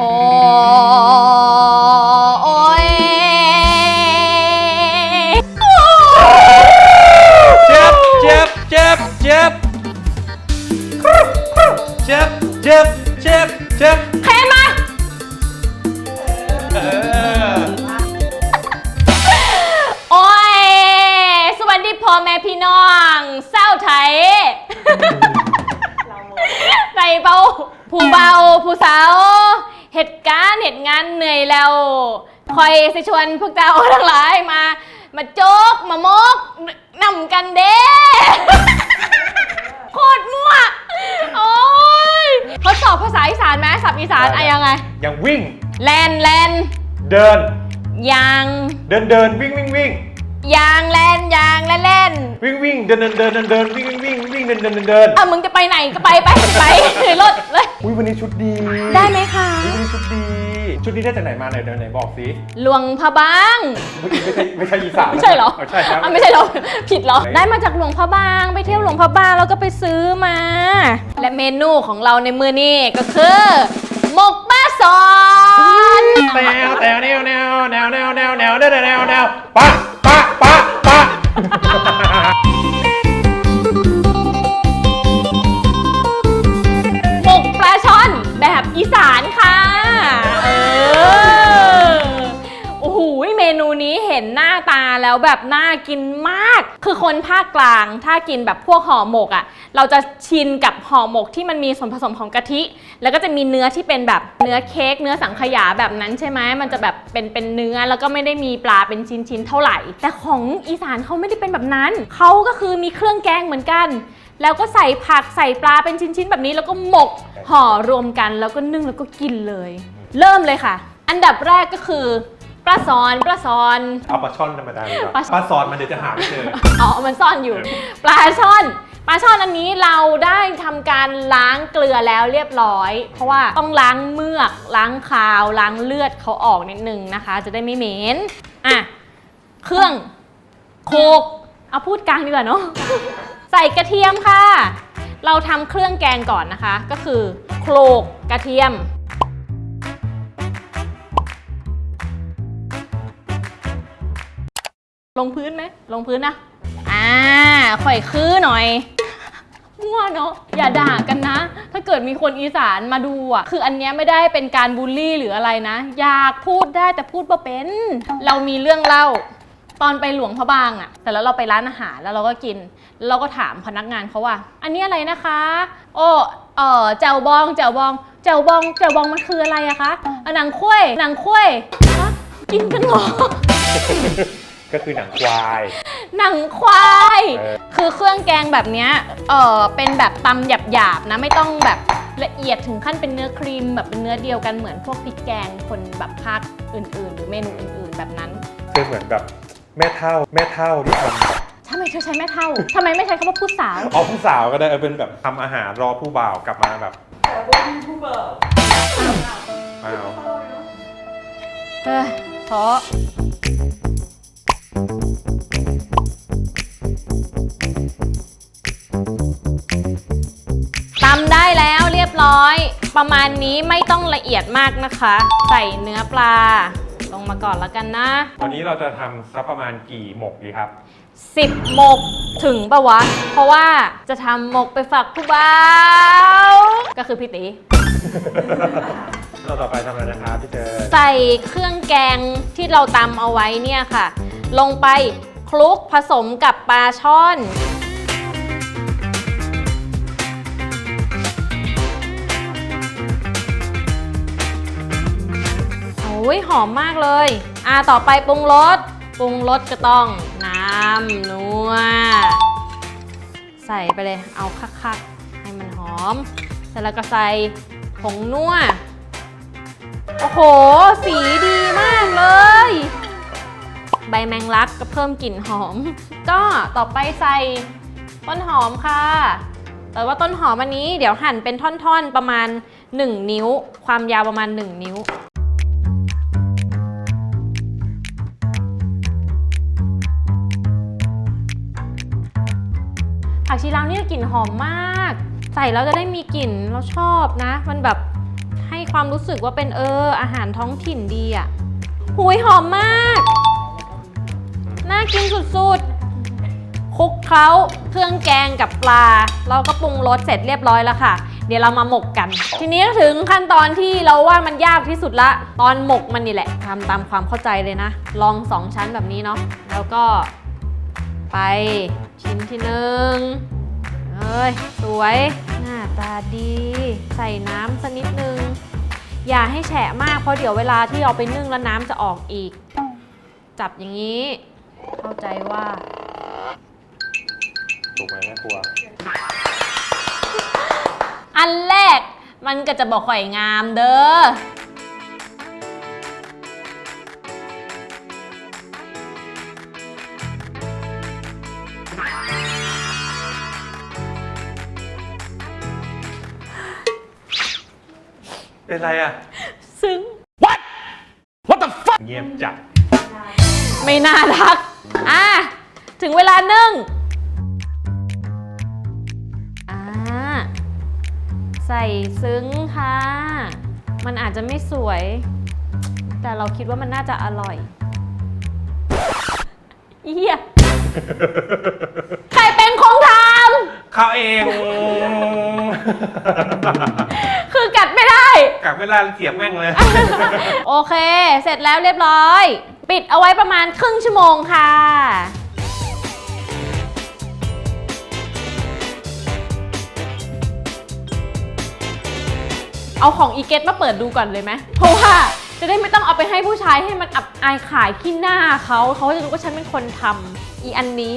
โอ้ยเจ็บเจ็บเจ็บเจ็บเจ็บเจ็บเจ็บเจ็บเคนมาเออโอ้ยสวัสดีพ่อแม่พี่น้องเศร้าไทยใส่เบาผู้เบาผู้สาว การณ์เหตุงานเหนื่อยแล้ว คอยสิชวนพวกเจ้าทั้งหลายมา มาโจกมามกนำกันเด้ โคตรมั่ว โอ้ยทดสอบภาษาอีสานไหมสับอีสานอะยังไงยังวิ่ง แลนแลนเดิน ยางเดินเดินวิ่งวิ่งวิ่งยางแลนยางแลนแลนวิ่งวิ่งเดินเดินเดินเดินเดินวิ่งวิ่งวิ่งวิ่งเดินเดินเดินเดินอะมึงจะไปไหนก็ไปไปไปเลยรถเลย อุ้ยวันนี้ชุดดี ได้ไหมคะอุ๊ยวันนี้ ชุดดี ชุดนี้ได้จากไหนมาไหนเดินไหนบอกสิหลวงพระบางเมื่อกี้ไม่ใช่ไม่ใช่อีสานไม่ใช่เหรอใช่ครับ อะไม่ใช่เหรอ ผิดเหรอ ได้มาจากหลวงพระบาง ไปเที่ยวหลวงพระบางแล้วก็ไปซื้อมา และเมนูของเราในมือนี้ก็คือหมกบ้าซอนแนวแนวแนวแนวแนวแนวแนวแนวแนวแนวแนวปะปะปะปะ กินมาก คือคนภาคกลางถ้ากินแบบพวกห่อหมกอะ่ะ เราจะชินกับห่อหมกที่มันมีส่วนผสมของกะทิ แล้วก็จะมีเนื้อที่เป็นแบบเนื้อเค้กเนื้อสังขยาแบบนั้นใช่ไหมมันจะแบบเป็นเป็นเนื้อแล้วก็ไม่ได้มีปลาเป็นชิ้นๆเท่าไหร่ แต่ของอีสานเขาไม่ได้เป็นแบบนั้นเขาก็คือมีเครื่องแกงเหมือนกัน แล้วก็ใส่ผักใส่ปลาเป็นชิ้นๆแบบนี้ แล้วก็หมกห่อรวมกันแล้วก็นึ่งแล้วก็กินเลย เริ่มเลยค่ะ อันดับแรกก็คือ ปลาซอนปลาซอนเอาปลาช่อนธรรมดาดีกว่าปลาปลาซอนมันเดี๋ยวจะหาไม่เจอ อ๋อมันซ่อนอยู่ ปลาช่อนปลาช่อนอันนี้เราได้ทำการล้างเกลือแล้วเรียบร้อย เพราะว่าต้องล้างเมือกล้างคาวล้างเลือดเขาออกนิดนึงนะคะ จะได้ไม่เหม็นอะเครื่องโคกเอาพูดกลางดีกว่าเนาะ ใส่กระเทียมค่ะ เราทำเครื่องแกงก่อนนะคะ ก็คือโคลกกระเทียม ลงพื้นไหมลงพื้นนะ อ่าข่อยคือหน่อย มั่วเนาะอย่าด่ากันนะ ถ้าเกิดมีคนอีสานมาดูอะ คืออันเนี้ยไม่ได้เป็นการบูลลี่หรืออะไรนะ อยากพูดได้แต่พูดบ่เป็น เรามีเรื่องเล่า ตอนไปหลวงพระบางอะแต่แล้วเราไปร้านอาหารแล้วเราก็กินแล้วเราก็ถามพนักงานเขาว่า อันนี้อะไรนะคะ โอ้เออแจวบองแจวบองแจวบองแจวบองมันคืออะไรอะคะอะหนังคุ้ยหนังคุ้ยฮะกินกันเหรอ ก็คือหนังควาย หนังควาย เออ คือเครื่องแกงแบบเนี้ยเออเป็นแบบตำหยาบๆนะไม่ต้องแบบละเอียดถึงขั้นเป็นเนื้อครีมแบบเป็นเนื้อเดียวกันเหมือนพวกพริกแกงคนแบบภาคอื่นๆ หรือเมนูอื่นๆ แบบนั้น คือเหมือนแบบแม่เท่าแม่เท่าที่ทำแบบทำไมเธอใช้แม่เท่า ทำไมไม่ใช้คำว่าผู้สาวเอาผู้สาวก็ได้เออเป็นแบบทำอาหารรอผู้บ่าวกลับมาแบบแต่พวกพี่ผู้เบิกอ้าวเฮ้ยท้อ ประมาณนี้ไม่ต้องละเอียดมากนะคะ ใส่เนื้อปลา ลงมาก่อนแล้วกันนะ วันนี้เราจะทำสักประมาณกี่หมกดีครับ 10 หมกถึงปะวะ เพราะว่าจะทำหมกไปฝากผู้บ่าวก็คือพี่ตี เราต่อไปทำอะไรนะครับพี่เจอใส่เครื่องแกงที่เราตำเอาไว้เนี่ยค่ะ ลงไปคลุกผสมกับปลาช่อน อ้ยหอมมากเลย อ่าต่อไปปรุงรส ปรุงรสก็ต้องน้ำนัว ใส่ไปเลย เอาคักๆ ให้มันหอม เสร็จแล้วก็ใส่ผงนัว โอ้โห สีดีมากเลย ใบแมงลักก็เพิ่มกลิ่นหอม ก็ต่อไปใส่ต้นหอมค่ะ แต่ว่าต้นหอมอันนี้เดี๋ยวหั่นเป็นท่อนๆประมาณ 1 นิ้ว ความยาวประมาณ 1 นิ้ว ผักชีลาวเนี่ยกลิ่นหอมมาก ใส่แล้วจะได้มีกลิ่นเราชอบนะ มันแบบให้ความรู้สึกว่าเป็นเออ อาหารท้องถิ่นดีอะหุยหอมมาก น่ากินสุดๆคลุกเคล้าเครื่องแกงกับปลา เราก็ปรุงรสเสร็จเรียบร้อยแล้วค่ะ เดี๋ยวเรามาหมกกัน ทีนี้ถึงขั้นตอนที่เราว่ามันยากที่สุดละ ตอนหมกมันนี่แหละทำตามความเข้าใจเลยนะ ลองสองชั้นแบบนี้เนาะแล้วก็ ไปชิ้นที่หนึ่งเอ้ย สวย หน้าตาดี ใส่น้ำสักนิดนึง อย่าให้แฉะมากเพราะเดี๋ยวเวลาที่เอาไปนึ่งแล้วน้ำจะออกอีก จับอย่างนี้ เข้าใจว่า ถูกไหมแม่ครัว อันแรกมันก็จะบอกข่อยงามเด้อ เป็นไรอะ ซึ้งเงียบจัดไม่น่ารัก อะ ถึงเวลานึ่งอ่าใส่ซึ้งค่ะ มันอาจจะไม่สวย แต่เราคิดว่ามันน่าจะอร่อยเฮียใครเป็นของทเข้าเอง เวลาเสียบแม่งเลย โอเค เสร็จแล้วเรียบร้อย ปิดเอาไว้ประมาณครึ่งชั่วโมงค่ะ เอาของอีเกตมาเปิดดูก่อนเลยไหมเพราะว่าจะได้ไม่ต้องเอาไปให้ผู้ชายให้มันอับอายขายขี้หน้าเขาเขาจะรู้ว่าฉันเป็นคนทำอีอันนี้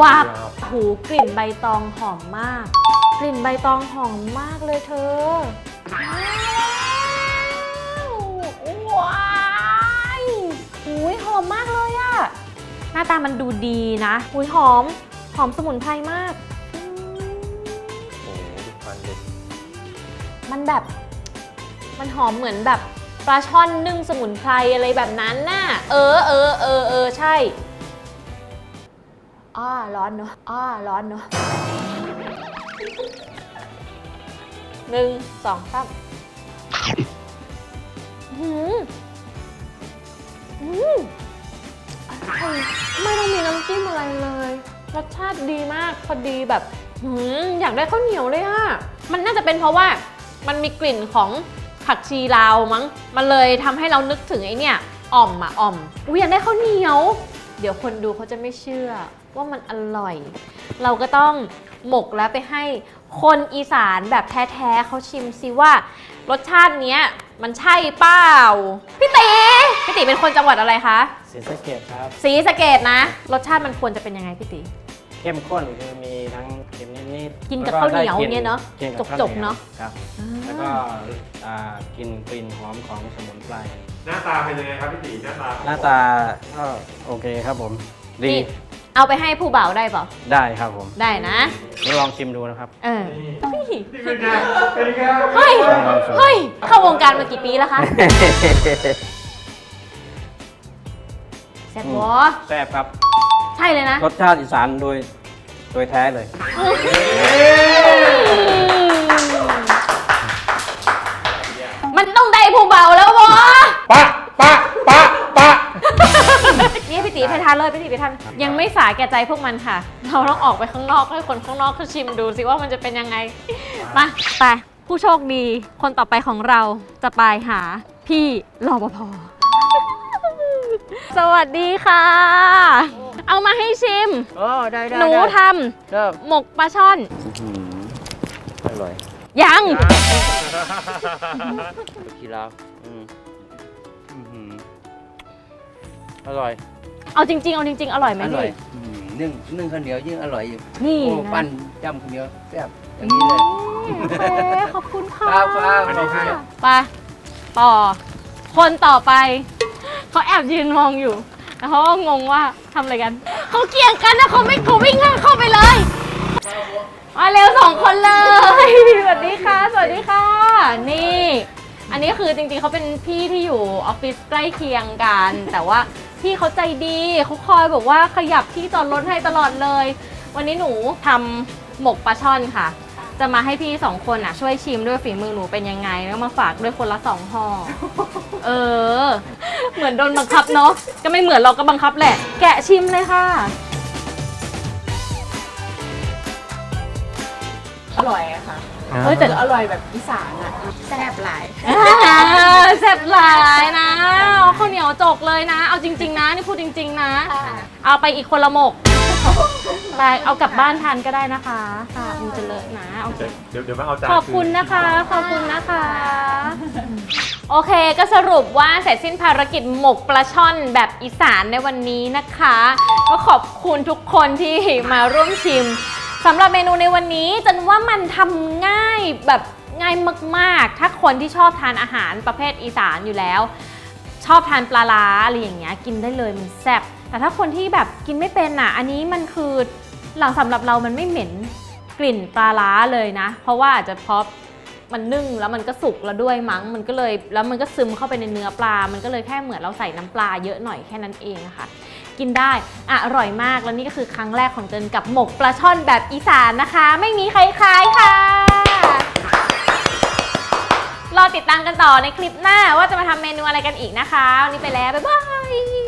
ว้าบหูกลิ่นใบตองหอมมาก กลิ่นใบตองหอมมากเลยเธอ ว้ายหุยหอมมากเลยอะหน้าตามันดูดีนะหุยหอม หอมสมุนไพรมากอืมโอ้โหดูควันเลยมันแบบ มันหอมเหมือนแบบปลาช่อนนึ่งสมุนไพรอะไรแบบนั้นน่ะ เออเออเออเออใช่อ้าร้อนเนอะอ้าร้อนเนอะ หนึ่งสองสามหืมอืมอร่อยไม่ต้องมีน้ำจิ้มอะไรเลย รสชาติดีมาก พอดีแบบหืมอยากได้ข้าวเหนียวเลยอะมันน่าจะเป็นเพราะว่ามันมีกลิ่นของผักชีลาวมั้ง มันเลยทำให้เรานึกถึงไอ้เนี่ยอ่อมอะอ่อมอุ้ยอยากได้ข้าวเหนียว เดี๋ยวคนดูเขาจะไม่เชื่อว่ามันอร่อย เราก็ต้องหมกแล้วไปให้ คนอีสานแบบแท้ๆเขาชิมซิว่า รสชาติเนี้ยมันใช่เปล่าพี่ตีพี่ตีเป็นคนจังหวัดอะไรคะศรีสะเกดครับ สีสะเกตนะ รสชาติมันควรจะเป็นยังไงพี่ตีเข้มข้นคือมีทั้งเค็มนิดๆกินกับแล้ข้าวเหนียวได้เงี้ยเนอะกิกับข้วจกๆเนอะครับแล้วก็อ่ากินกลิ่นหอมของสมุนไพรหน้าตาเป็นยังไงครับพี่ตีหน้าตาหน้าตาก็โอเคครับผมดีนี่ เอาไปให้ผู้บ่าวได้เปล่า ได้ครับผมได้นะนี่ลองชิมดูนะครับ เออนี่เฮ้ยนี่เป็นไงเป็นไงเฮ้ย เฮ้ย เข้าวงการมากี่ปีแล้วคะแซ่บวะแซ่บครับ ใช่เลยนะ รสชาติอีสานโดยโดยแท้เลย มันต้องได้ผู้บ่าวแล้ว ตีไปทานเลยพี่ตีไปทานยังไม่สาแก่ใจพวกมันค่ะ เราต้องออกไปข้างนอกให้คนข้างนอกเขาชิมดูสิว่ามันจะเป็นยังไง มาไปผู้โชคดีคนต่อไปของเราจะไปหาพี่รปภสวัสดีค่ะ เอามาให้ชิม โอ้ได้ได้หนูทครับำหมกปลาช่อน อร่อยยัง กีฬาอืมอื้อหืออร่อย เอาจริงๆ เอาจริงๆ อร่อยไหมอร่อยพี่ อืมนึ่งนึ่งข้าวเหนียวยิ่งอร่อยอยู่นี่โอ้นะปั้นจำข้าวเหนียวแซ่บอย่างนี้เลยอืมโอเคขอบคุณค่ะครับครับสวัสดีครับไปต่อ คนต่อไป เขาแอบยืนมองอยู่ แล้วเขาก็งงว่าทำอะไรกัน เขาเกี่ยงกันนะเขาไม่เขาวิ่งเข้าไปเลยมาเร็วสองคนเลย สวัสดีค่ะ สวัสดีค่ะ นี่ อันนี้คือจริงๆเขาเป็นพี่ที่อยู่ออฟฟิศใกล้เคียงกัน แต่ว่า พี่เขาใจดีเขาคอยบอกว่าขยับที่จอดรถให้ตลอดเลย วันนี้หนูทำหมกปลาช่อนค่ะ จะมาให้พี่สองคนอะช่วยชิมด้วยฝีมือหนูเป็นยังไง แล้วมาฝากด้วยคนละสองห่อ เออ เหมือนโดนบังคับเนาะก็ไม่เหมือนเราก็บังคับแหละ แกะชิมเลยค่ะ อร่อยอะค่ะ เฮ้ยแต่อร่อยแบบอีสานอะแซ่บหลายอ่าแซ่บหลายนะเอาข้าวเหนียวจกเลยนะ เอาจริง ๆ นะนี่พูดจริง ๆ นะ เอาไปอีกคนละหมกไปเอากลับบ้านทานก็ได้นะคะค่ะมันจะเลอะนะโอเคเดี๋ยวเดี๋ยวมาเอาจานขอบคุณนะคะ ขอบคุณนะคะ โอเคก็สรุปว่าเสร็จสิ้นภารกิจหมกปลาช่อนแบบอีสานในวันนี้นะคะ ก็ขอบคุณทุกคนที่มาร่วมชิม สำหรับเมนูในวันนี้จันว่ามันทำง่ายแบบง่ายมากๆ ถ้าคนที่ชอบทานอาหารประเภทอีสานอยู่แล้ว ชอบทานปลาร้าอะไรอย่างเงี้ยกินได้เลยมันแซ่บแต่ถ้าคนที่แบบกินไม่เป็นอะ อันนี้มันคือหลังสำหรับเรามันไม่เหม็นกลิ่นปลาร้าเลยนะ เพราะว่าอาจจะเพราะ มันนึ่งแล้วมันก็สุกแล้วด้วยมั้งมันก็เลยแล้วมันก็ซึมเข้าไปในเนื้อปลา มันก็เลยแค่เหมือนเราใส่น้ำปลาเยอะหน่อยแค่นั้นเองค่ะ กินได้อะอร่อยมากแล้วนี่ก็คือครั้งแรกของเจนกับหมกปลาช่อนแบบอีสานนะคะ ไม่มีใครคล้ายค่ะรอติดตามกันต่อในคลิปหน้าว่าจะมาทำเมนูอะไรกันอีกนะคะวันนี้ไปแล้วบ๊ายบาย